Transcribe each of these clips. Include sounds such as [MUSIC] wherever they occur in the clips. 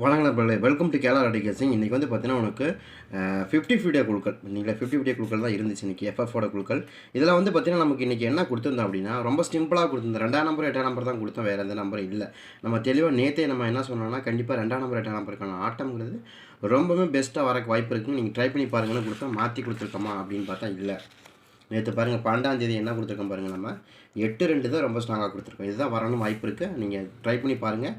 வணக்கம் நண்பர்களே welcome to கேலர் அடிகேசிங் இன்றைக்கி வந்து பார்த்தீங்கன்னா உனக்கு ஃபிஃப்டி ஃபிஃப்டியாக குழுக்கள். இன்றைக்கி ஃபிஃப்டி ஃபிஃப்டியாக குழுக்கள் தான் இருந்துச்சு இன்றைக்கி எஃப்எஃபோட குழுக்கள். இதில் வந்து பார்த்தீங்கன்னா நமக்கு இன்றைக்கி என்ன கொடுத்துருந்தோம் அப்படின்னா ரொம்ப சிம்பிளாக கொடுத்துருந்தோம். ரெண்டாம் நம்பர் எட்டாம் நம்பர் தான் கொடுத்தோம் வேறு எந்த நம்பர் இல்லை. நம்ம தெளிவாக நேற்றே நம்ம என்ன சொன்னோம்னா கண்டிப்பாக ரெண்டாம் நம்பர் எட்டாம் நம்பருக்கான ஆட்டம்ங்கிறது ரொம்பவே பெஸ்ட்டாக வரக்கு வாய்ப்பு இருக்குன்னு நீங்கள் ட்ரை பண்ணி பாருங்கன்னு கொடுத்தா மாற்றி கொடுத்துருக்கோமா அப்படின்னு பார்த்தா இல்லை. நேற்று பாருங்கள் பன்னெண்டாம் தேதி என்ன கொடுத்துருக்கோம் பாருங்கள் நம்ம. எட்டு ரெண்டு தான் ரொம்ப ஸ்ட்ராங்காக கொடுத்துருக்கோம். இதுதான் வரணும் வாய்ப்பு இருக்குது நீங்கள் ட்ரை பண்ணி பாருங்கள்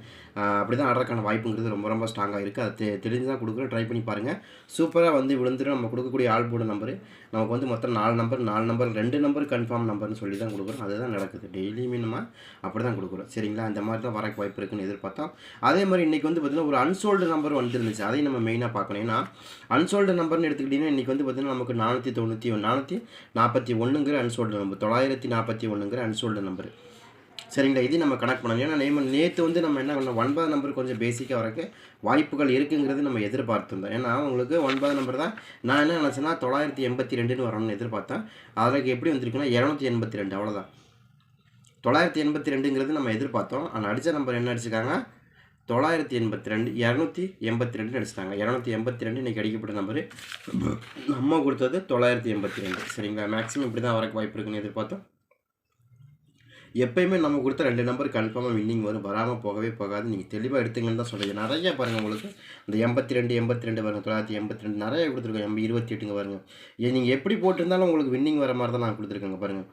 அப்படி தான் ஆடுறதுக்கான வாய்ப்புங்கிறது ரொம்ப ரொம்ப ஸ்ட்ராங்காக இருக்குது அது தெ- தெரிஞ்சு தான் கொடுக்குறோம். ட்ரை பண்ணி பாருங்கள் சூப்பராக வந்து விழுந்துடும் நம்ம கொடுக்கக்கூடிய ஆள் போர்டு நம்பரு நமக்கு வந்து மொத்தம் நாலு நம்பர் நாலு நம்பர் ரெண்டு நம்பர் கன்ஃபார்ம் நம்பர்னு சொல்லி தான் கொடுக்குறோம். அதுதான் நடக்குது. டெய்லியுமே நம்ம அப்படி தான் கொடுக்குறோம். சரிங்களா? அந்த மாதிரி தான் வரக்கு வாய்ப்பு இருக்குன்னு எதிர்பார்த்தோம். அதே மாதிரி இன்றைக்கி வந்து பார்த்திங்கன்னா ஒரு அன்சோல்டு நம்பர் வந்துருந்துச்சு. அதையும் நம்ம மெயினாக பார்க்கணும். ஏன்னா அன்சோல்டு நம்பர்னு எடுத்துக்கிட்டிங்கன்னா இன்றைக்கி வந்து பார்த்திங்கன்னா நமக்கு நானூற்றி தொண்ணூற்றி நானூற்றி நாற்பத்தி ஒன்றுங்கிற அன்சோல்டு நம்பர் தொள்ளாயிரத்தி நாற்பத்தி ஒன்றுங்கிற அன்சோல்டு நம்பர். சரிங்களா? இது நம்ம கணக்கு பண்ணணும். ஏன்னா நேம் நேற்று வந்து நம்ம என்ன பண்ணோம்? ஒன்பது நம்பர் கொஞ்சம் பேசிக்காக வரக்கு வாய்ப்புகள் இருக்குங்கிறது நம்ம எதிர்பார்த்துருந்தோம். ஏன்னா உங்களுக்கு ஒன்பது நம்பர் தான். நான் என்ன நினச்சேன்னா தொள்ளாயிரத்தி எண்பத்தி ரெண்டுன்னு வரணும்னு எதிர்பார்த்தேன் அதுக்கு எப்படி வந்திருக்குன்னா இரநூத்தி எண்பத்தி ரெண்டு. அவ்வளோதான் தொள்ளாயிரத்தி எண்பத்தி ரெண்டுங்கிறது நம்ம எதிர்பார்த்தோம். ஆனால் அடித்த நம்பர் என்ன அடிச்சிருக்காங்க? தொள்ளாயிரத்தி எண்பத்தி ரெண்டு இரநூத்தி எண்பத்தி ரெண்டுன்னு அடிச்சிட்டாங்க. இரநூத்தி எண்பத்தி ரெண்டு இன்றைக்கி அடிக்கப்பட்ட நம்பரு. நம்ம கொடுத்தது தொள்ளாயிரத்தி எண்பத்தி ரெண்டு. சரிங்களா? மேக்ஸிமம் இப்படி தான் வரக்கு வாய்ப்பு இருக்குன்னு எதிர்பார்த்தோம். எப்பயுமே நம்ம கொடுத்த ரெண்டு நம்பர் கன்ஃபார்மாக வின்னிங் வரும். வராமல் போகவே போகாது. நீங்கள் தெளிவாக எடுத்துங்கன்னு தான் சொல்லுங்கள் நிறைய பாருங்கள் உங்களுக்கு. இந்த எண்பத்தி ரெண்டு எண்பத்தி ரெண்டு பாருங்கள் தொள்ளாயிரத்தி எண்பத்தி ரெண்டு நிறைய கொடுத்துருக்கோம். எண்பது இருபத்தி எட்டுங்க பாருங்கள் நீங்கள் எப்படி போட்டிருந்தாலும் உங்களுக்கு வின்னிங் வர மாதிரி தான் நான் கொடுத்துருக்கேங்க பாருங்கள்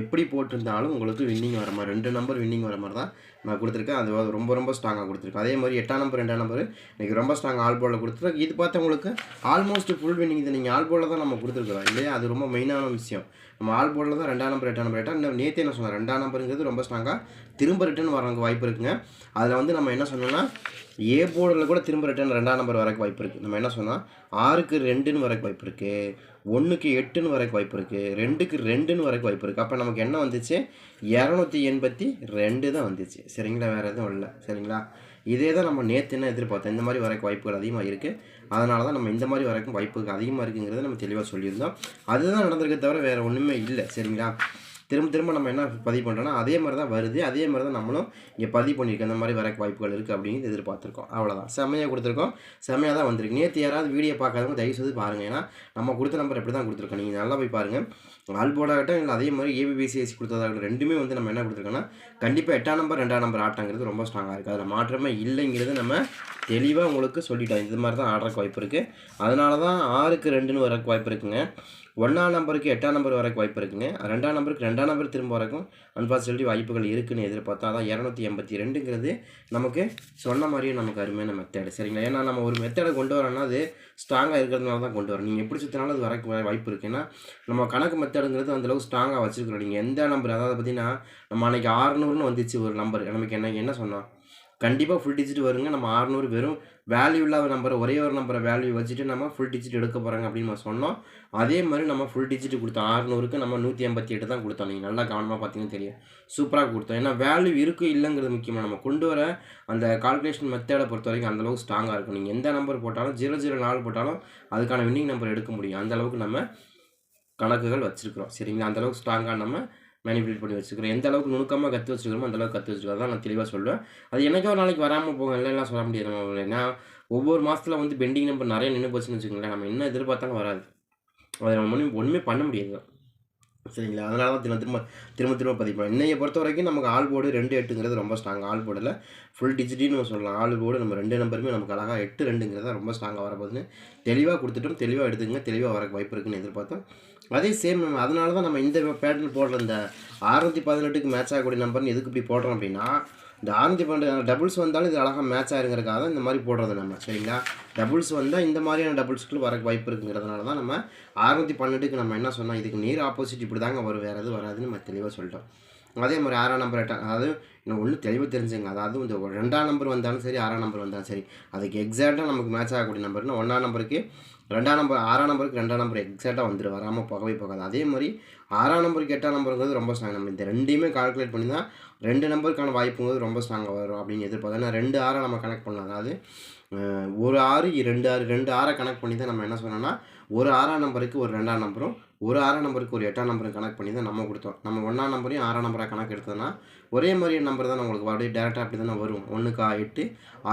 எப்படி போட்டிருந்தாலும் உங்களுக்கு வின்னிங் வர மாதிரி ரெண்டு நம்பர் வின்னிங் வர மாதிரி தான் நான் கொடுத்துருக்கேன். அது ரொம்ப ரொம்ப ஸ்ட்ராங்காக கொடுத்துருக்கேன். அதே மாதிரி எட்டாம் நம்பர் ரெண்டாம் நம்பர் இன்றைக்கி ரொம்ப ஸ்ட்ராங் ஆல் போலில் கொடுத்துருக்கேன். இது பார்த்தா உங்களுக்கு ஆல்மோஸ்ட் ஃபுல் வின்னிங் இது நீங்கள் ஆல் போலில் தான் நம்ம கொடுத்துருக்குறோம். இல்லையா? அது ரொம்ப மெயினான விஷயம். நம்ம ஆல் போர்டில் தான் ரெண்டாம் நம்பர் எட்டாம் நம்பர் எட்டாம் இன்னும் நேற்றே என்ன சொன்னேன் ரெண்டாம் நம்பருங்கிறது ரொம்ப ஸ்ட்ராங்காக திரும்ப ரிட்டர்ன் வரவங்க வாய்ப்பு இருக்குங்க. அதில் வந்து நம்ம என்ன சொன்னோம்னா ஏ போர்டில் கூட திரும்ப ரிட்டர்ன் ரெண்டாம் நம்பர் வரக்கு வாய்ப்பு இருக்குது நம்ம என்ன சொன்னால் ஆறுக்கு ரெண்டுன்னு வரக்கு வாய்ப்பு இருக்குது ஒன்றுக்கு எட்டுன்னு வரக்கு வாய்ப்பு இருக்குது ரெண்டுக்கு ரெண்டுன்னு வரக்கு வாய்ப்பு இருக்குது அப்போ நமக்கு என்ன வந்துச்சு? இரநூத்தி எண்பத்தி ரெண்டு தான் வந்துச்சு. சரிங்களா? வேறு எதுவும் இல்லை. சரிங்களா? இதே தான் நம்ம நேற்று என்ன எதிர்பார்த்தோம்? இந்த மாதிரி வரக்கு வாய்ப்புகள் அதிகமாக இருக்குது அதனால தான் நம்ம இந்த மாதிரி வரக்கும் வாய்ப்புகள் அதிகமாக இருக்குங்கிறத நம்ம தெளிவாக சொல்லியிருந்தோம். அதுதான் நடந்திருக்க தவிர வேறு ஒன்றுமே இல்லை சரிங்களா? திரும்ப திரும்ப நம்ம என்ன பதிவு பண்ணுறோன்னா அதே மாதிரி தான் வருது அதே மாதிரி தான் நம்மளும் இங்கே பதிவு பண்ணியிருக்கோம் இந்த மாதிரி வர வாய்ப்புகள் இருக்குது அப்படின்னு எதிர்பார்த்துருக்கோம். அவ்வளோதான் செம்மையாக கொடுத்துருக்கோம். செம்மையாக தான் வந்திருக்கு. நேற்று யாராவது வீடியோ பார்க்காதவங்க தயவு செய்து பாருங்கள் ஏன்னா நம்ம கொடுத்த நம்பர் எப்படி தான் கொடுத்துருக்கோம். நீங்கள் நல்லா போய் பாருங்கள் ஆல்போர்டாகட்டும் இல்லை அதே மாதிரி ஏபிபிசிஎஸ் கொடுத்ததாகட்டும் ரெண்டுமே வந்து நம்ம என்ன கொடுத்துருக்கோன்னா கண்டிப்பாக எட்டாம் நம்பர் ரெண்டாம் நம்பர் ஆட்டங்கிறது ரொம்ப ஸ்ட்ராங்காக இருக்குது அதில் மாற்றமே இல்லைங்கிறது நம்ம தெளிவாக உங்களுக்கு சொல்லிட்டோம். இது மாதிரி தான் ஆடுறக்கு வாய்ப்பு இருக்குது அதனால தான் ஆறுக்கு ரெண்டுன்னு வரக்கு வாய்ப்பு இருக்குங்க. ஒன்றாம் நம்பருக்கு எட்டாம் நம்பர் வரக்கு வாய்ப்பு இருக்குங்க. ரெண்டாம் நம்பருக்கு ரெண்டாம் நம்பர் திரும்ப வரக்கும் அன்பாசிபிலிட்டி வாய்ப்புகள் இருக்குன்னு எதிர்பார்த்தா அதான் இரநூத்தி எண்பத்தி ரெண்டுங்கிறது நமக்கு சொன்ன மாதிரியே நமக்கு அருமையான மெத்தேடு சரிங்களா? ஏன்னா நம்ம ஒரு மெத்தேடை கொண்டு வரோம்னா அது ஸ்ட்ராங்காக இருக்கிறதுனால தான் கொண்டு வரோம். நீங்கள் எப்படி சுற்றினாலும் அது வரக்கு வாய்ப்பு இருக்குது ஏன்னா நம்ம கணக்கு மெத்தடுங்கிறது அந்தளவுக்கு ஸ்ட்ராங்காக வச்சுருக்கிறோம். நீங்கள் எந்த நம்பர் அதாவது பார்த்தீங்கன்னா நம்ம அன்றைக்கி ஆறுநூறுன்னு வந்துச்சு ஒரு நம்பர் நமக்கு என்ன என்ன சொன்னோம்? கண்டிப்பாக ஃபுல் டிஜிட் வருங்க. நம்ம ஆறுநூறு வெறும் வேல்யூ இல்லாத நம்பரை ஒரே ஒரு நம்பரை வேல்யூ வச்சுட்டு நம்ம ஃபுல் டிஜிட் எடுக்க போகிறாங்க அப்படின்னு நம்ம சொன்னோம். அதே மாதிரி நம்ம ஃபுல் டிஜிட் கொடுத்தோம். ஆறுநூறுக்கு நம்ம நூற்றி எண்பத்தி எட்டு தான் கொடுத்தோம். நீங்கள் நல்லா கவனமாக பார்த்தீங்கன்னு தெரியும். சூப்பராக கொடுத்தோம். ஏன்னா வேல்யூ இருக்குது இல்லைங்கிறது முக்கியமாக நம்ம கொண்டு வர அந்த கால்குலேஷன் மெத்தடை பொறுத்த வரைக்கும் அந்தளவுக்கு ஸ்ட்ராங்காக இருக்கும். நீங்கள் எந்த நம்பர் போட்டாலும் ஜீரோ ஜீரோ நாலு போட்டாலும் அதுக்கான வின்னிங் நம்பர் எடுக்க முடியும். அந்தளவுக்கு நம்ம கணக்குகள் வச்சுருக்கிறோம். சரிங்களா? அந்தளவுக்கு ஸ்ட்ராங்காக நம்ம மேனிபுலேட் பண்ணி வச்சுக்கிறோம். எந்த அளவுக்கு நுணுக்கமாக கற்று வச்சுக்கிறோமோ அந்த அளவுக்கு கற்று வச்சுக்கிறோம். தான் நான் தெளிவாக சொல்லுவேன் அது எனக்கு ஒரு நாளைக்கு வராமல் போகும். இல்லைலாம் சொல்ல முடியாது நம்ம ஏன்னா ஒவ்வொரு மாதத்தில் வந்து பெண்டிங் நம்பர் நிறைய நின்று போச்சுன்னு வச்சுக்கோங்களேன். நம்ம என்ன எதிர்பார்த்தாலும் வராது. அதை நம்ம ஒன்றும் ஒன்றுமே பண்ண முடியாது. சரிங்களா? அதனால தான் திரும்ப திரும்ப திரும்ப திரும்ப பதிப்போம் பண்ணோம் இன்னையை பொறுத்த வரைக்கும் நமக்கு ஆல் போர்டு ரெண்டு எட்டுங்கிறது ரொம்ப ஸ்ட்ராங் ஆல் போர்டில் ஃபுல் டிஜிட்டின்னு நம்ம சொல்லலாம். ஆல் போர்டு நம்ம ரெண்டு நம்பருமே நமக்கு அழகாக எட்டு ரெண்டுங்கிறது ரொம்ப ஸ்ட்ராங்காக வரப்போகுதுன்னு தெளிவாக கொடுத்துட்டோம். தெளிவாக எடுத்துங்க தெளிவாக வர வாய்ப்பு இருக்குன்னு எதிர்பார்த்தோம். அதே சேம் நம்ம அதனால தான் நம்ம இந்த பேட்டர்ன் போடுற இந்த அறுநூற்றி பதினெட்டுக்கு மேட்ச் ஆகக்கூடிய நம்பர்னு எதுக்கு இப்படி போடுறோம் அப்படின்னா இந்த அறுநூத்தி பன்னெண்டு டபுள்ஸ் வந்தாலும் இது அழகாக மேட்ச் ஆயிருங்கிறக்காக தான் இந்த மாதிரி போடுறது நம்ம சரிங்களா? டபுள்ஸ் வந்தால் இந்த மாதிரியான டபுள்ஸ்க்கு வரக்கு வாய்ப்பு இருக்குங்கிறதுனால தான் நம்ம அறுநூற்றி பன்னெண்டுக்கு நம்ம என்ன சொன்னோம் இதுக்கு நேர் ஆப்போசிட் இப்படி தாங்க வரும் வேறு எதுவும் வராதுன்னு நம்ம தெளிவாக சொல்லிட்டோம். அதே மாதிரி ஆறாம் நம்பர் எட்டாம் அதாவது இன்னும் ஒன்று தெளிவாக தெரிஞ்சுங்க அதாவது இந்த ரெண்டாம் நம்பர் வந்தாலும் சரி ஆறாம் நம்பர் வந்தாலும் சரி அதுக்கு எக்ஸாக்டாக நமக்கு மேட்ச் ஆகக்கூடிய நம்பர்னா ஒன்றாம் நம்பருக்கு ரெண்டாம் நம்பர் ஆறாம் நம்பருக்கு ரெண்டாம் நம்பர் எக்ஸாக்டாக வந்துடும் வராமல் போகவே போகாது. அதே மாதிரி ஆறாம் நம்பருக்கு எட்டாம் நம்பருங்கிறது ரொம்ப ஸ்ட்ராங் நம்ம இந்த ரெண்டையுமே கால்குலேட் பண்ணி தான் ரெண்டு நம்பருக்கான வாய்ப்புங்கிறது ரொம்ப ஸ்ட்ராங்காக வரும் அப்படின்னு எதிர்பார்த்து. ஏன்னா ரெண்டு ஆறை நம்ம கனெக்ட் பண்ணலாம். அதாவது ஒரு ஆறு ரெண்டு ஆறு ரெண்டு ஆறை கனெக்ட் பண்ணி தான் நம்ம என்ன சொன்னோம்னா ஒரு ஆறாம் நம்பருக்கு ஒரு ரெண்டாம் நம்பரும் ஒரு ஆறாம் நம்பருக்கு ஒரு எட்டாம் நம்பரும் கனெக்ட் பண்ணி தான் நம்ம கொடுத்தோம். நம்ம ஒன்றாம் நம்பரையும் ஆறாம் நம்பராக கணக்கு எடுத்தோம்னா ஒரே மாதிரியான நம்பர் தான் உங்களுக்கு அப்படியே டேரெக்டாக அப்படி தானே வரும். ஒன்றுக்கா எட்டு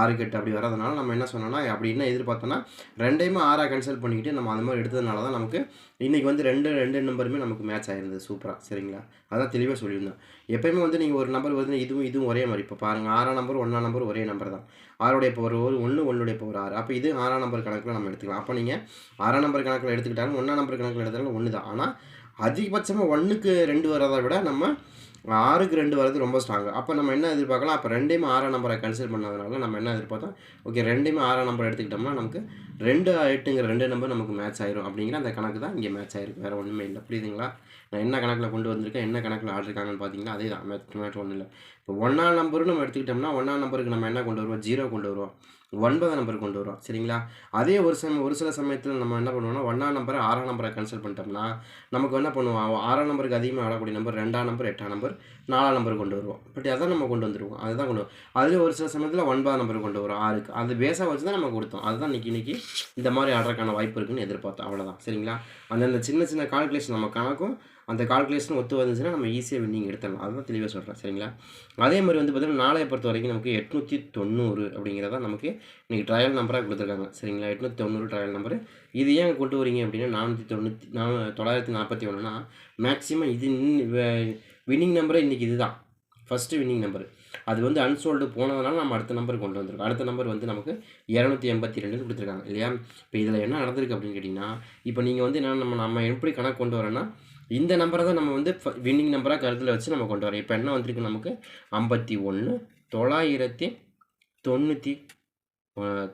ஆறுக்கு எட்டு அப்படி வரதுனால நம்ம என்ன சொன்னோம்னா அப்படி என்ன எதிர்பார்த்தோன்னா ரெண்டையுமே ஆறாக கன்சல்ட் பண்ணிக்கிட்டு நம்ம அந்த மாதிரி எடுத்ததுனால தான் நமக்கு இன்றைக்கி வந்து ரெண்டு ரெண்டு நம்பருமே நமக்கு மேட்ச் ஆயிருந்தது. சூப்பராக சரிங்களா? அதான் தெளிவாக சொல்லியிருந்தோம் எப்பயுமே வந்து நீங்கள் ஒரு நம்பர் வந்து இதுவும் இதுவும் ஒரே மாதிரி. இப்போ பாருங்கள் ஆறாம் நம்பர் ஒன்றாம் நம்பர் ஒரே நம்பர் தான். ஆறுடைய பவர் ஒரு ஒன்று ஒன்றுடைய பவர் ஆறு. அப்போ இது ஆறாம் நம்பர் கணக்கில் நம்ம எடுத்துக்கலாம். அப்போ நீங்கள் ஆறாம் நம்பர் கணக்கில் எடுத்துக்கிட்டாலும் ஒன்றாம் நம்பர் கணக்கில் எடுத்தாலும் ஒன்று தான் ஆனால் அதிகபட்சமாக ஒன்றுக்கு ரெண்டு வரதை விட நம்ம ஆறுக்கு ரெண்டு வரது ரொம்ப ஸ்ட்ராங்கு அப்போ நம்ம என்ன எதிர்பார்க்கலாம்? அப்போ ரெண்டையுமே ஆறாம் நம்பரை கன்சிடர் பண்ணதுனால நம்ம என்ன எதிர்பார்த்தோம்? ஓகே ரெண்டையுமே ஆறாம் நம்பர் எடுத்துக்கிட்டோம்னா நமக்கு ரெண்டு எட்டுங்கிற ரெண்டு நம்பர் நமக்கு மேட்ச் ஆயிரும் அப்படிங்கிற அந்த கணக்கு தான் இங்கே மேட்ச் ஆயிருக்கு. வேறு ஒன்றுமே இல்லை. புரியுதுங்களா? நான் என்ன கணக்கில் கொண்டு வந்திருக்கேன் என்ன கணக்கில் ஆடிருக்காங்கன்னு பார்த்தீங்கன்னா அதே தான். மேட்ச் மேட்ச் ஒன்றும் இல்லை. இப்போ ஒன்றாம் நம்பரும் நம்ம எடுத்துக்கிட்டோம்னா ஒன்றாம் நம்பருக்கு நம்ம என்ன கொண்டு வருவோம்? ஜீரோ கொண்டு வருவோம். ஒன்பதாம் நம்பர் கொண்டு வருவோம். சரிங்களா? அதே ஒரு சமயம் ஒரு சில சமயத்தில் நம்ம என்ன பண்ணுவோம்னா ஒன்றாம் நம்பரை ஆறாம் நம்பரை கன்சல்ட் பண்ணிட்டோம்னா நமக்கு என்ன பண்ணுவோம்? ஆறாம் நம்பருக்கு அதிகமாக ஆடக்கூடிய நம்பர் ரெண்டாம் நம்பர் எட்டாம் நம்பர் நாலாம் நம்பர் கொண்டு வருவோம். பட் அதான் நம்ம கொண்டு வந்துருவோம் அதுதான் கொண்டு வருவோம் அதுலேயும் ஒரு சில சமயத்தில் ஒன்பதாம் நம்பர் கொண்டு வரும் ஆறுக்கு. அது பேஸாக வச்சு தான் நம்ம கொடுத்தோம். அதுதான் இன்றைக்கி இன்றைக்கி இந்த மாதிரி ஆடுறதுக்கான வாய்ப்பு இருக்குன்னு எதிர்பார்த்தோம். அவ்வளோதான் சரிங்களா? அந்தந்த சின்ன சின்ன கால்குலேஷன் நம்ம கணக்கும் அந்த கால்குலேஷன் ஒத்து வந்துச்சுன்னா நம்ம ஈஸியாக வின்னிங் எடுத்துடலாம். அதுதான் தெளிவாக சொல்கிறேன் சரிங்களா? அதே மாதிரி வந்து பார்த்திங்கன்னா நாளைய பொறுத்த வரைக்கும் நமக்கு எட்நூற்றி தொண்ணூறு அப்படிங்கிறத நமக்கு இன்றைக்கி ட்ரையல் நம்பராக கொடுத்துருக்காங்க. சரிங்களா? எட்நூற்றி தொண்ணூறு ட்ரையல் நம்பர் இது ஏன் கொண்டு வரீங்க அப்படின்னா நானூற்றி தொண்ணூற்றி நா தொள்ளாயிரத்தி நாற்பத்தி ஒன்றுனா மேக்ஸிமம் இது வின்னிங் நம்பரே இன்றைக்கி இதுதான். ஃபஸ்ட்டு வின்னிங் நம்பர் அது வந்து அன்சோல்டு போனதுனால நம்ம அடுத்த நம்பர் கொண்டு வந்திருக்கோம். அடுத்த நம்பர் வந்து நமக்கு இரநூத்தி எண்பத்தி ரெண்டு கொடுத்துருக்காங்க இல்லையா? இப்போ இதில் என்ன நடந்திருக்கு அப்படின்னு கேட்டிங்கன்னா இப்போ நீங்கள் வந்து என்ன நம்ம நம்ம எப்படி கணக்கு கொண்டு வரோன்னா இந்த நம்பரை தான் நம்ம வந்து வின்னிங் நம்பராக கருத்தில் வச்சு நம்ம கொண்டு வரோம். இப்போ என்ன வந்திருக்கு நமக்கு? ஐம்பத்தி ஒன்று தொள்ளாயிரத்தி தொண்ணூற்றி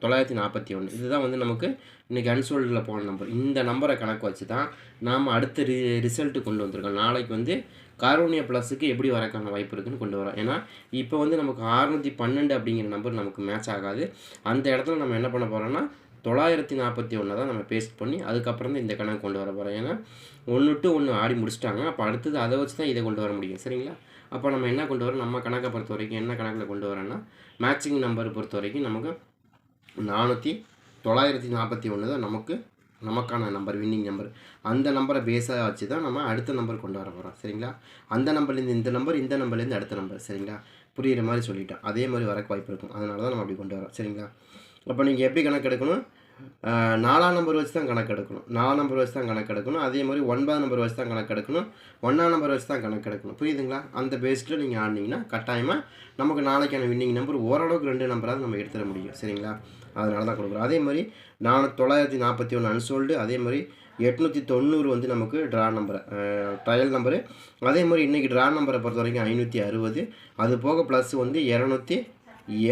தொள்ளாயிரத்தி நாற்பத்தி ஒன்று. இதுதான் வந்து நமக்கு இன்றைக்கி அன்சோல்டில் போன நம்பர் இந்த நம்பரை கணக்கு வச்சு தான் நாம் அடுத்த ரி ரிசல்ட்டு கொண்டு வந்திருக்கோம். நாளைக்கு வந்து காரோனியா ப்ளஸுக்கு எப்படி வரக்கான வாய்ப்பு இருக்குதுன்னு கொண்டு வரோம். ஏன்னா இப்போ வந்து நமக்கு அறுநூற்றி பன்னெண்டு அப்படிங்கிற நம்பர் நமக்கு மேட்ச் ஆகாது. அந்த இடத்துல நம்ம என்ன பண்ண போகிறோம்னா தொள்ளாயிரத்தி நாற்பத்தி ஒன்றை தான் நம்ம பேஸ்ட் பண்ணி அதுக்கப்புறம் தான் இந்த கணக்கு கொண்டு வர போகிறோம் ஏன்னா ஒன்று டு ஒன்று ஆடி முடிச்சிட்டாங்க. அப்போ அடுத்தது அதை வச்சு தான் இதை கொண்டு வர முடியும். சரிங்களா? அப்போ நம்ம என்ன கொண்டு வரோம்? நம்ம கணக்கை பொறுத்த வரைக்கும் என்ன கணக்கில் கொண்டு வரோன்னா மேட்சிங் நம்பர் பொறுத்த வரைக்கும் நமக்கு நானூற்றி தொள்ளாயிரத்தி நாற்பத்தி ஒன்று தான் நமக்கு நமக்கான நம்பர் வின்னிங் நம்பர் அந்த நம்பரை பேஸாக வச்சு தான் நம்ம அடுத்த நம்பர் கொண்டு வர போகிறோம் சரிங்களா? அந்த நம்பர்லேருந்து இந்த நம்பர் இந்த நம்பர்லேருந்து அடுத்த நம்பர் சரிங்களா? புரிகிற மாதிரி சொல்லிட்டோம் அதே மாதிரி வரக்கு வாய்ப்பு இருக்கும். அதனால தான் நம்ம அப்படி கொண்டு வரோம். சரிங்களா? அப்போ நீங்கள் எப்படி கணக்கு எடுக்கணும்? நாலாம் நம்பர் வச்சு தான் கணக்கு எடுக்கணும். நாலாம் நம்பர் வச்சு தான் கணக்கு எடுக்கணும். அதே மாதிரி ஒன்பதாம் நம்பர் வச்சு தான் கணக்கு எடுக்கணும். ஒன்றாம் நம்பர் வச்சு தான் கணக்கு எடுக்கணும். புரியுதுங்களா? அந்த பேஸில் நீங்கள் ஆடினீங்கன்னா கட்டாயமாக நமக்கு நாளைக்கான வின்னிங் நம்பர் ஓரளவுக்கு ரெண்டு நம்பராக நம்ம எடுத்துட முடியும். சரிங்களா? அதனால தான் கொடுக்குறோம். அதே மாதிரி நான் தொள்ளாயிரத்தி நாற்பத்தி ஒன்று அன்சோல்டு அதே மாதிரி எட்நூற்றி தொண்ணூறு வந்து நமக்கு ட்ரா நம்பரு ட்ரையல் நம்பரு அதே மாதிரி இன்றைக்கி ட்ரா நம்பரை பொறுத்த வரைக்கும் ஐநூற்றி அறுபது. அது போக ப்ளஸ் வந்து இரநூத்தி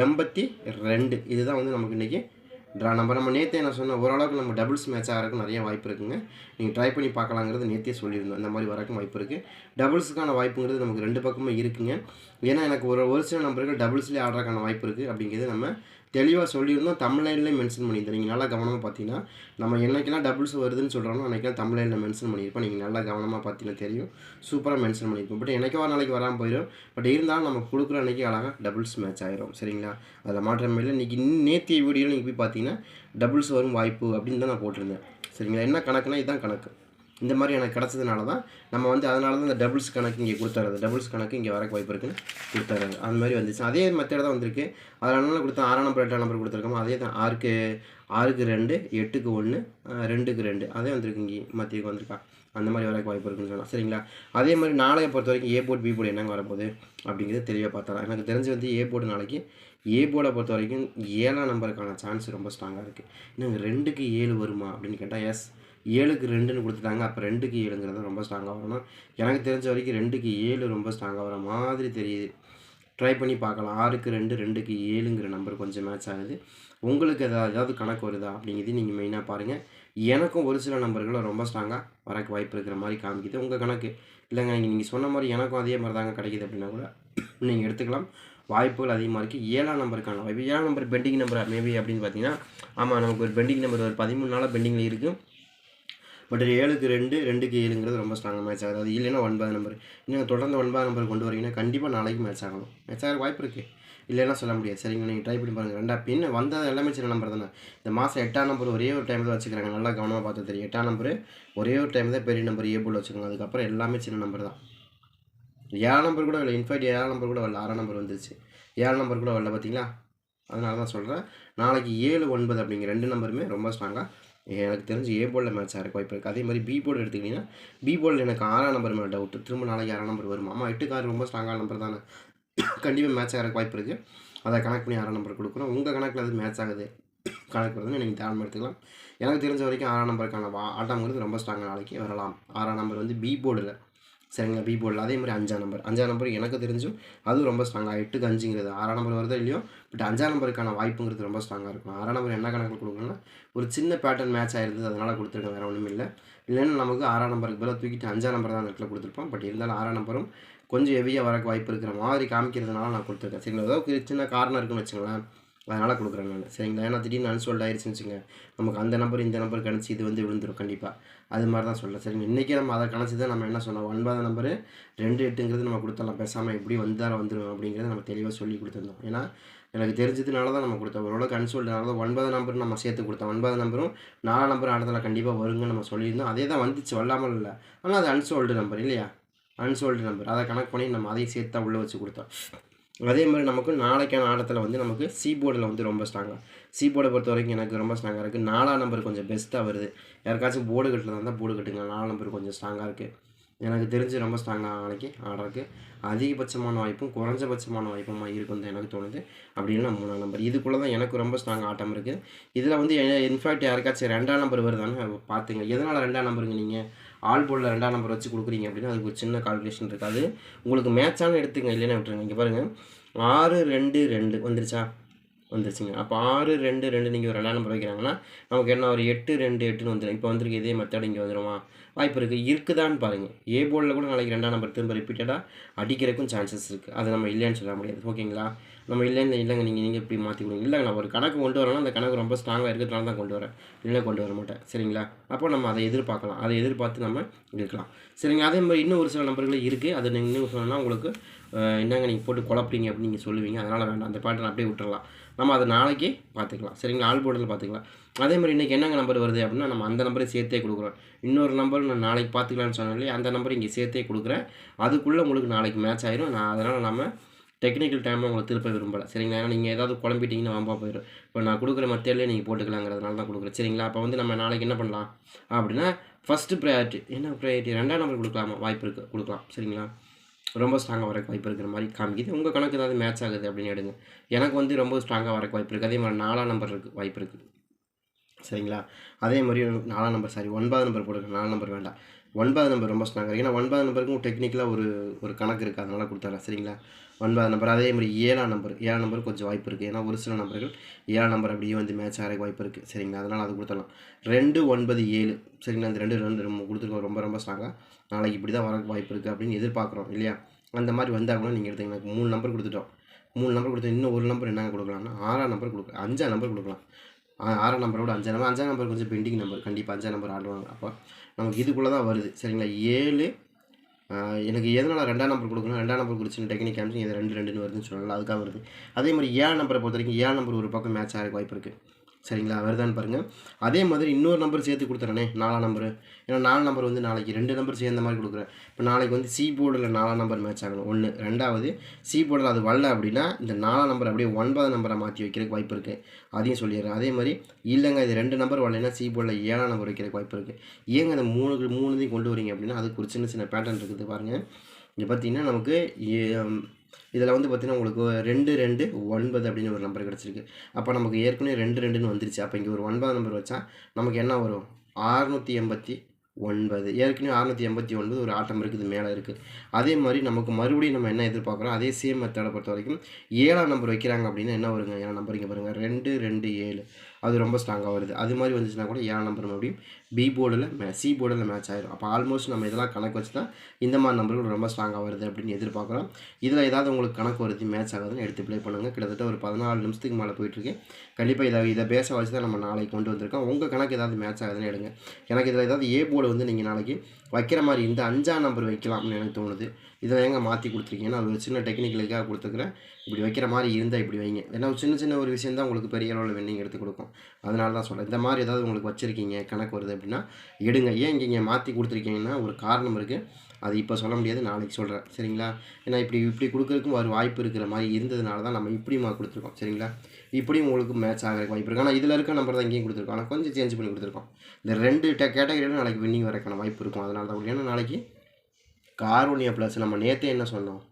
எண்பத்தி ரெண்டு. இதுதான் வந்து நமக்கு இன்றைக்கி ட்ரா நம்பர் நம்ம நேற்றே என்ன சொன்னேன் ஓரளவுக்கு நம்ம டபுள்ஸ் மேட்ச் ஆகிறதுக்கு நிறைய வாய்ப்பு இருக்குங்க. நீங்கள் ட்ரை பண்ணி பார்க்கலாங்கிறது நேற்றே சொல்லியிருந்தோம். இந்த மாதிரி வரக்கும் வாய்ப்பு இருக்குது டபுள்ஸுக்கான வாய்ப்புங்கிறது நமக்கு ரெண்டு பக்கமும் இருக்குங்க. ஏன்னா எனக்கு ஒரு ஒரு சில நம்பர்கள் டபுள்ஸ்லேயே ஆடுறதுக்கான வாய்ப்பு இருக்குது அப்படிங்கிறது நம்ம தெளிவாக சொல்லியிருந்தோம் தமிழ்லைன்லேயே மென்ஷன் பண்ணியிருந்தோம் நீங்கள் நல்லா கவனமாக பார்த்தீங்கன்னா நம்ம என்றைக்கெல்லாம் டபுள்ஸ் வருதுன்னு சொல்கிறோம் அன்றைக்கெல்லாம் தமிழ்லைனில் மென்ஷன் பண்ணியிருப்போம். நீங்கள் நல்லா கவனமாக பார்த்தீங்கன்னா தெரியும். சூப்பராக மென்ஷன் பண்ணியிருப்போம். பட் என்னைக்கோ ஒரு நாளைக்கு வராமல் போயிடும் பட் இருந்தாலும் நம்ம கொடுக்குற அன்றைக்கி அழகாக டபுள்ஸ் மேட்ச் ஆயிரும். சரிங்களா? அதில் மாற்றம் இல்லை. இன்றைக்கி நேற்றைய வீடியோவில் நீங்கள் போய் பார்த்தீங்கன்னா டபுள்ஸ் வரும் வாய்ப்பு அப்படின்னு தான் நான் போட்டிருந்தேன். சரிங்களா? என்ன கணக்குனா இதுதான் கணக்கு. இந்த மாதிரி எனக்கு கிடச்சதுனால தான் நம்ம வந்து அதனால தான் இந்த டபுள்ஸ் கணக்கு இங்கே கொடுத்துறது டபுள்ஸ் கணக்கு இங்கே வரக்கு வாய்ப்பு இருக்குன்னு கொடுத்துறது அந்த மாதிரி வந்துச்சு. அதே மெத்தட் தான் வந்திருக்கு. அதனால கொடுத்தா ஆறாம் நம்பர் எட்டாம் நம்பர் கொடுத்துருக்கோமோ அதே தான். ஆறுக்கு ஆறுக்கு ரெண்டு எட்டுக்கு ஒன்று ரெண்டுக்கு ரெண்டு. அதே வந்திருக்கு இங்கே. மத்தியக்கு வந்திருக்கா. அந்த மாதிரி வரக்கு வாய்ப்பு இருக்குன்னு சொல்லலாம் சரிங்களா? அதே மாதிரி நாளைய பொறுத்த வரைக்கும் ஏ போர்ட் பி போர்டு என்னங்க வரப்போகுது அப்படிங்கிறது தெளிவாக பார்த்தலாம் எனக்கு தெரிஞ்சு வந்து ஏ போர்டு நாளைக்கு ஏ போர்டை பொறுத்த வரைக்கும் ஏழாம் நம்பருக்கான சான்ஸ் ரொம்ப ஸ்ட்ராங்காக இருக்குது இன்னும் ரெண்டுக்கு ஏழு வருமா அப்படின்னு கேட்டால் எஸ் ஏழுக்கு ரெண்டுன்னு கொடுத்துட்டாங்க. அப்போ ரெண்டுக்கு ஏழுங்கிறது ரொம்ப ஸ்ட்ராங்காக வரணும். எனக்கு தெரிஞ்ச வரைக்கும் ரெண்டுக்கு ஏழு ரொம்ப ஸ்ட்ராங்காக வர மாதிரி தெரியுது. ட்ரை பண்ணி பார்க்கலாம். ஆறுக்கு ரெண்டு ரெண்டுக்கு ஏழுங்கிற நம்பர் கொஞ்சம் மேட்ச் ஆகுது. உங்களுக்கு எதாவது ஏதாவது கணக்கு வருதா அப்படிங்கிறது நீங்கள் மெயினாக பாருங்கள் எனக்கும் ஒரு சில நம்பர்களும் ரொம்ப ஸ்ட்ராங்காக வரக்கு வாய்ப்பு இருக்கிற மாதிரி காமிக்குது. உங்கள் கணக்கு. இல்லைங்க நீங்கள் நீங்கள் சொன்ன மாதிரி எனக்கும் அதே மாதிரி தாங்க கிடைக்கிது அப்படின்னா கூட நீங்கள் எடுத்துக்கலாம். வாய்ப்புகள் அதிகமாக இருக்குது ஏழாம் நம்பருக்கான வாய்ப்பு. ஏழாம் நம்பர் பெண்டிங் நம்பர் மேபி அப்படின்னு பார்த்தீங்கன்னா ஆமாம் நமக்கு ஒரு பெண்டிங் நம்பர் ஒரு பதிமூணு நாளாக பெண்டிங்கில் இருக்குது பட் ஏழுக்கு ரெண்டு ரெண்டுக்கு ஏழுங்கிறது ரொம்ப ஸ்ட்ராங்காக மேட்ச் ஆகுது. அது இல்லைன்னா ஒன்பது நம்பர் நீங்கள் தொடர்ந்து ஒன்பது நம்பர் கொண்டு வரீங்கன்னா கண்டிப்பாக நாளைக்கு மேட்ச் ஆகணும். மேட்ச் ஆகிற வாய்ப்பு இருக்குது இல்லைன்னா சொல்ல முடியாது. சரிங்க நீங்கள் ட்ரை பண்ணி பாருங்கள் ரெண்டா பின் வந்தது எல்லாமே சின்ன நம்பர் தானே. இந்த மாதம் எட்டாம் நம்பர் ஒரே ஒரு டைம் தான் வச்சுக்கிறாங்க. நல்லா கவனமாக பார்த்து தெரியும் எட்டாம் நம்பர் ஒரே ஒரு டைம் தான் பெரிய நம்பர் ஏ போல் வச்சுக்கோங்க அதுக்கப்புறம் எல்லாமே சின்ன நம்பர் தான். ஏழாம் நம்பர் கூட வரல. இன்ஃபேக்ட் ஏழாம் நம்பர் கூட வரல. ஆறாம் நம்பர் வந்துருச்சு. ஏழு நம்பர் கூட வரல பார்த்தீங்களா அதனால தான் சொல்கிறேன் நாளைக்கு ஏழு ஒன்பது அப்படிங்கிற ரெண்டு நம்பருமே ரொம்ப ஸ்ட்ராங்காக எனக்கு தெரிஞ்சு ஏ போர்டில் மேட்ச் ஆகிறக்கு வாய்ப்பு இருக்குது அதே மாதிரி பி போர்டு எடுத்துக்கிட்டிங்கன்னா பி போர்டில் எனக்கு ஆறாம் நம்பர் மேலே டவுட்டு திரும்ப நாளைக்கு ஆறாம் நம்பர் வருமா? ஆமாம் எட்டுக்கார் ரொம்ப ஸ்ட்ராங்கான நம்பர் தானே. [COUGHS] கண்டிப்பாக மேட்ச் ஆகிறக்கு வாய்ப்பு இருக்குது அதை கனெக்ட் பண்ணி ஆறாம் நம்பர் கொடுக்குறோம். உங்கள் கணக்கில் அது மேட்ச் ஆகுது? கணக்கு வருதுன்னு நீங்கள் தாராளமாக எடுத்துக்கலாம். எனக்கு தெரிஞ்ச வரைக்கும் ஆறாம் நம்பருக்கான வா ஆட்டம்ங்கிறது ரொம்ப ஸ்ட்ராங்காக நாளைக்கு வரலாம். ஆறாம் நம்பர் வந்து பி போர்டில். சரிங்களா? பி போர்டில் அதே மாதிரி அஞ்சாம் நம்பர் அஞ்சாம் நம்பர் எனக்கு தெரிஞ்சும் அதுவும் ரொம்ப ஸ்ட்ராங்காக எட்டுக்கு அஞ்சுங்கிறது ஆறாம் நம்பர் வருதோ இல்லையோ? பட் அஞ்சாம் நம்பருக்கான வாய்ப்புங்கிறது ரொம்ப ஸ்ட்ராங்காக இருக்கும். ஆறாம் நம்பர் என்ன கணக்கில் கொடுக்கணும்னா ஒரு சின்ன பேட்டர்ன் மேட்ச் ஆயிருந்தது அதனால் கொடுத்துருக்கேன் வேறு ஒன்றும் இல்லை. இல்லைன்னா நமக்கு ஆறாம் நம்பருக்கு பதிலாக தூக்கிட்டு அஞ்சாம் நம்பர் தான் நெட்டில் கொடுத்துருப்போம். பட் இருந்தாலும் ஆறாம் நம்பரும் கொஞ்சம் ஹெவியாக வரக்கு வாய்ப்பு இருக்கிற மாதிரி காமிக்கிறதுனால நான் கொடுத்துருக்கேன். சரிங்களா? ஏதோ ஒரு சின்ன காரணம் இருக்குன்னு வச்சுங்களேன். அதனால் கொடுக்குறேன் நான். சரிங்களா? ஏன்னா திடீர்னு அன்சோல்ட் ஆயிடுச்சுன்னு வச்சுங்க நமக்கு அந்த நம்பர் இந்த நம்பர் கணிச்சு இது வந்து விழுந்துடும் கண்டிப்பாக அது மாதிரி தான் சொல்கிறேன் சரிங்க இன்றைக்கி நம்ம அதை கணிச்சு தான் நம்ம என்ன சொன்னோம்? ஒன்பதாம் நம்பரு ரெண்டு எட்டுங்கிறது நம்ம கொடுத்தலாம் பேசாமல் எப்படி வந்தால் வந்துடும் அப்படிங்கிறத நம்ம தெளிவாக சொல்லி கொடுத்துருந்தோம். ஏன்னா எனக்கு தெரிஞ்சதுனால தான் நம்ம கொடுத்தோம். ஓரளவுக்கு அன்சோல்டுனால தான் ஒன்பது நம்பர் நம்ம சேர்த்து கொடுத்தோம். ஒன்பது நம்பரும் நாலு நம்பர் ஆனதில் கண்டிப்பாக வருங்கன்னு நம்ம சொல்லியிருந்தோம். அதே தான் வந்துச்சு. வல்லாமல் இல்லை. ஆனால் அது அன்சோல்டு நம்பர் இல்லையா? Unsolved number. அதை கணக்கு பண்ணி நம்ம அதையும் சேர்த்து தான் உள்ளே வச்சு கொடுத்தோம். அதே மாதிரி நமக்கு நாளைக்கான ஆட்டத்தில் வந்து நமக்கு சி போர்டில் வந்து ரொம்ப ஸ்ட்ராங்காக சி போர்டை பொறுத்த வரைக்கும் எனக்கு ரொம்ப ஸ்ட்ராங்காக இருக்குது நாலாம் நம்பர் கொஞ்சம் பெஸ்ட்டாக வருது. யாருக்காச்சும் போர்டு கட்டில் இருந்தால் போர்டு கட்டுங்க. நாலாம் நம்பர் கொஞ்சம் ஸ்ட்ராங்காக இருக்குது எனக்கு தெரிஞ்சு ரொம்ப ஸ்ட்ராங்காக நாளைக்கு ஆடுறதுக்கு அதிகபட்சமான வாய்ப்பும் குறைஞ்சபட்சமான வாய்ப்புமா இருக்கும் தான் எனக்கு தோணுது. அப்படின்னு மூணாம் நம்பர் இதுக்குள்ளே தான் எனக்கு ரொம்ப ஸ்ட்ராங் ஆட்டம் இருக்குது இதில் வந்து இன்ஃபேக்ட் யாருக்காச்சும் ரெண்டாம் நம்பர் வருதான்னு பார்த்துங்க எதனால் ரெண்டாம் நம்பருங்க நீங்கள் ஆல் போலில் ரெண்டாம் நம்பர் வச்சு கொடுக்குறீங்க அப்படின்னா அதுக்கு ஒரு சின்ன கால்குலேஷன் இருக்காது. உங்களுக்கு மேட்சான எடுத்துங்க இல்லைன்னா விட்டுருங்க. இங்கே பாருங்கள் ஆறு ரெண்டு ரெண்டு. வந்துருச்சா? வந்துருச்சுங்க. அப்போ ஆறு ரெண்டு ரெண்டு நீங்கள் ஒரு ரெண்டாம் நம்பர் வைக்கிறாங்கன்னா நமக்கு என்ன ஒரு எட்டு ரெண்டு எட்டுன்னு வந்துடும் இப்போ வந்துருக்கு இதே மெத்தட் இங்கே வந்துடுமா வாய்ப்பு இருக்குது இருக்குதான்னு பாருங்கள் ஏ போர்டில் கூட நாளைக்கு ரெண்டாம் நம்பர் திரும்ப ரிப்பீட்டடாக அடிக்கிறதுக்கும் சான்சஸ் இருக்குது அதை நம்ம இல்லைன்னு சொல்ல முடியாது. ஓகேங்களா நம்ம இல்லைன்னு இல்லைங்க. நீங்கள் நீங்கள் இப்படி மாற்றி கொடுங்க. இல்லைங்க நான் ஒரு கணக்கு கொண்டு வரேன்னா அந்த கணக்கு ரொம்ப ஸ்ட்ராங்காக இருக்கிறதுனால தான் கொண்டு வரேன். இல்லைன்னா கொண்டு வர மாட்டேன். சரிங்களா? அப்போ நம்ம அதை எதிர்பார்க்கலாம். அதை எதிர்பார்த்து நம்ம இருக்கலாம். சரிங்க அதே மாதிரி இன்னும் ஒரு சில நம்பர்கள் இருக்குது அதை நீங்கள் இன்னும் சொன்னால் உங்களுக்கு என்னங்க நீங்கள் போட்டு குழப்பீங்க அப்படின்னு நீங்கள் சொல்லுவீங்க. அதனால் வேண்டாம். அந்த பாட்டை அப்படியே விட்டுறலாம். நம்ம அதை நாளைக்கே பார்த்துக்கலாம். சரிங்களா? ஆள் போர்டில் பார்த்துக்கலாம். அதே மாதிரி இன்றைக்கி என்னங்க நம்பர் வருது அப்படின்னா நம்ம அந்த நம்பரை சேர்த்தே கொடுக்குறோம். இன்னொரு நம்பர் நான் நாளைக்கு பார்த்துக்கலான்னு சொன்னாலே அந்த நம்பர் இங்கே சேர்த்தே கொடுக்குறேன். அதுக்குள்ளே உங்களுக்கு நாளைக்கு மேட்ச் ஆயிரும். நான் அதனால் நம்ம டெக்னிக்கல் டைமில் உங்களை திருப்ப விரும்பலை. சரிங்களா? ஏன்னா நீங்கள் ஏதாவது குழம்பிட்டீங்கன்னா வம்பா போயிடும் இப்போ நான் கொடுக்குற மத்தியிலே நீங்கள் போட்டுக்கலாங்கிறதுனால தான் கொடுக்குறேன். சரிங்களா? அப்போ வந்து நம்ம நாளைக்கு என்ன பண்ணலாம்? அப்படின்னா ஃபஸ்ட்டு ப்ரையாரிட்டி என்ன ப்ரையாரிட்டி ரெண்டாம் நம்பர் கொடுக்கலாமா? வாய்ப்பு இருக்குது கொடுக்கலாம். சரிங்களா? ரொம்ப ஸ்ட்ராங்காக வரக்கு வாய்ப்பு இருக்கிற மாதிரி காமிக்குது. உங்கள் கணக்கு ஏதாவது மேட்ச் ஆகுது அப்படின்னு எடுங்க. எனக்கு வந்து ரொம்ப ஸ்ட்ராங்காக வரக்கு வாய்ப்பு இருக்குது அதே மாதிரி நாலாம் நம்பர் இருக்குது வாய்ப்பு இருக்குது சரிங்களா? அதே மாதிரி நாலாம் நம்பர் சாரி ஒன்பது நம்பர் போட்டுருக்கேன் நாலு நம்பர் வேண்டாம். ஒன்பது நம்பர் ரொம்ப ஸ்ட்ராங்காக இருக்குது ஏன்னா ஒன்பது நம்பருக்கும் டெக்னிக்கலாக ஒரு ஒரு கணக்கு இருக்குது அதனால் கொடுத்துறேன். சரிங்களா? ஒன்பது நம்பர் அதே மாதிரி ஏழாம் நம்பர் ஏழாம் நம்பர் கொஞ்சம் வாய்ப்பு இருக்குது ஏன்னா ஒரு சில நம்பர்கள் ஏழாம் நம்பர் அப்படியே வந்து மேட்ச் ஆகிற வாய்ப்பு இருக்குது சரிங்களா? அதனால் அது கொடுத்துடலாம். ரெண்டு ஒன்பது ஏழு. சரிங்களா? அந்த ரெண்டு ரெண்டு நம்ம கொடுத்துருக்கோம் ரொம்ப ரொம்ப ஸ்ட்ராங்காக நாளைக்கு இப்படி தான் வரக்கு வாய்ப்பு இருக்குது அப்படின்னு எதிர்பார்க்குறோம் இல்லையா? அந்த மாதிரி வந்தால் கூட நீங்கள் எடுத்துக்கலாம் எனக்கு மூணு நம்பர் கொடுத்துட்டோம். மூணு நம்பர் கொடுத்து இன்னும் ஒரு நம்பர் என்னங்க கொடுக்கலாம்னா ஆறாம் நம்பர் கொடுக்கலாம் அஞ்சாம் நம்பர் கொடுக்கலாம். ஆறாம் நம்பரோட அஞ்சாம் நம்பர் அஞ்சாம் நம்பர் கொஞ்சம் பெண்டிங் நம்பர் கண்டிப்பாக அஞ்சாம் நம்பர் ஆடுவாங்க அப்போ நமக்கு இதுக்குள்ளே தான் வருது. சரிங்களா? ஏழு எனக்கு எதனால் ரெண்டாம் நம்பர் கொடுக்கணும். ரெண்டாம் நம்பர் கொடுத்து டெக்னிக் காமிச்சு இது ரெண்டு ரெண்டுன்னு வருதுன்னு சொல்லலாம். அதுக்காக வருது. அதே மாதிரி ஏழு நம்பரை பொறுத்த வரைக்கும் ஏழு நம்பர் ஒரு பக்கம் மேட்ச் ஆகிறதுக்கு வாய்ப்பு இருக்குது சரிங்களா? வருதான்னு பாருங்கள் அதே மாதிரி இன்னொரு நம்பர் சேர்த்து கொடுத்துறேனே நாலாம் நம்பர் ஏன்னா நாலு நம்பர் வந்து நாளைக்கு ரெண்டு நம்பர் சேர்ந்த மாதிரி கொடுக்குறேன். இப்போ நாளைக்கு வந்து சி போர்டில் நாலாம் நம்பர் மேட்ச் ஆகணும். ஒன்று ரெண்டாவது சி போர்டில் அது வரல அப்படின்னா இந்த நாலாம் நம்பர் அப்படியே ஒன்பது நம்பரை மாற்றி வைக்கிறதுக்கு வாய்ப்பு இருக்குது அதையும் சொல்லிடுறேன். அதே மாதிரி இல்லைங்க இது ரெண்டு நம்பர் வரலைன்னா சி போர்டில் ஏழாம் நம்பர் வைக்கிறதுக்கு வாய்ப்பு இருக்குது ஏங்க அந்த மூணு மூணுதையும் கொண்டு வரீங்க அப்படின்னா அதுக்கு ஒரு சின்ன சின்ன பேட்டர்ன் இருக்குது பாருங்கள் இங்கே பார்த்தீங்கன்னா நமக்கு இதில் வந்து பார்த்திங்கன்னா உங்களுக்கு ரெண்டு ரெண்டு ஒன்பது அப்படின்னு ஒரு நம்பர் கிடச்சிருக்கு. அப்போ நமக்கு ஏற்கனவே ரெண்டு ரெண்டுன்னு வந்துருச்சு. அப்போ இங்கே ஒரு ஒன்பது நம்பர் வச்சா நமக்கு என்ன வரும்? அறுநூற்றி எண்பத்தி ஒன்பது. ஏற்கனவே அறுநூற்றி எண்பத்தி ஒன்பது ஒரு ஆட்டம் இருக்குது மேலே இருக்குது அதே மாதிரி நமக்கு மறுபடியும் நம்ம என்ன எதிர்பார்க்குறோம்? அதே சேம் மெத்தடை பொறுத்த வரைக்கும் ஏழாம் நம்பர் வைக்கிறாங்க அப்படின்னா என்ன வருங்க? ஏழாம் நம்பர் இங்கே பாருங்கள் ரெண்டு ரெண்டு ஏழு. அது ரொம்ப ஸ்ட்ராங்காக வருது. அது மாதிரி வந்துச்சுன்னா கூட ஏழாம் நம்பர் மறுபடியும் பி போர்டில் மே சி போர்டில் மேட்ச் ஆயிடும் அப்போ ஆல்மோஸ்ட் நம்ம இதெல்லாம் கணக்கு வச்சு தான் இந்த மாதிரி நம்பர்கள் ரொம்ப ஸ்ட்ராங்காக வருது அப்படின்னு எதிர்பார்க்குறோம் இதில் ஏதாவது உங்களுக்கு கணக்கு வருது மேட்ச் ஆகுதுன்னு எடுத்து ப்ளே பண்ணுங்கள் கிட்டத்தட்ட ஒரு பதினாலு நிமிஷத்துக்கு மேலே போயிட்டுருக்கு கண்டிப்பாக இதை இதை பேச வச்சு தான் நம்ம நாளைக்கு கொண்டு வந்திருக்கோம். உங்கள் கணக்கு ஏதாவது மேட்ச் ஆகுதுன்னு எடுங்க. எனக்கு இதில் ஏதாவது ஏ போர்டு வந்து நீங்கள் நாளைக்கு வைக்கிற மாதிரி இந்த அஞ்சாம் நம்பர் வைக்கலாம்னு எனக்கு தோணுது. இதை எங்கே மாற்றி கொடுத்துருக்கீங்கன்னா அது ஒரு சின்ன டெக்னிக்கலுக்காக கொடுத்துருக்குறேன். இப்படி வைக்கிற மாதிரி இருந்தால் இப்படி வைங்க. ஏன்னா ஒரு சின்ன சின்ன ஒரு விஷயம் தான் உங்களுக்கு பெரிய அளவில் வெண்ணிங் எடுத்து கொடுக்கும். அதனால தான் சொல்கிறேன் இந்த மாதிரி ஏதாவது உங்களுக்கு வச்சுருக்கீங்க? கணக்கு வருது அப்படின்னா எடுங்க. ஏன் இங்கே இங்கே மாற்றி கொடுத்துருக்கீங்கன்னா ஒரு காரணம் இருக்குது அது இப்போ சொல்ல முடியாது நாளைக்கு சொல்கிறேன் சரிங்களா? ஏன்னா இப்படி இப்படி கொடுக்குறதுக்கும் ஒரு வாய்ப்பு இருக்கிற மாதிரி இருந்ததுனால தான் நம்ம இப்படியுமா கொடுத்துருக்கோம். சரிங்களா? இப்படியும் உங்களுக்கு மேட்ச் ஆகிறதுக்கு வாய்ப்பு இருக்குது ஆனால் இதில் இருக்க நம்பர் தான் இங்கேயும் கொடுத்துருக்கோம். ஆனால் கொஞ்சம் சேஞ்ச் பண்ணி கொடுத்துருக்கோம். இந்த ரெண்டு டே கேட்டகரியிலும் நாளைக்கு வின்னிங் வரக்கான வாய்ப்பு இருக்கும். அதனால தான் ஏன்னா நாளைக்கு கார்வனியா ப்ளஸ் நம்ம நேற்றே என்ன சொன்னோம்?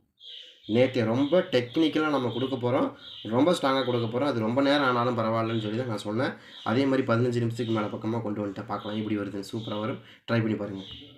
நேற்று ரொம்ப டெக்னிக்கலாக நம்ம கொடுக்க போகிறோம் ரொம்ப ஸ்ட்ராங்காக கொடுக்க போகிறோம் அது ரொம்ப நேரம் ஆனாலும் பரவாயில்லன்னு சொல்லி தான் நான் சொன்னேன். அதே மாதிரி பதினஞ்சு நிமிஷத்துக்கு மேலே பக்கமாக கொண்டு வந்துட்டேன் பார்க்கலாம். எப்படி வருதுன்னு சூப்பராக வரும். ட்ரை பண்ணி பாருங்கள்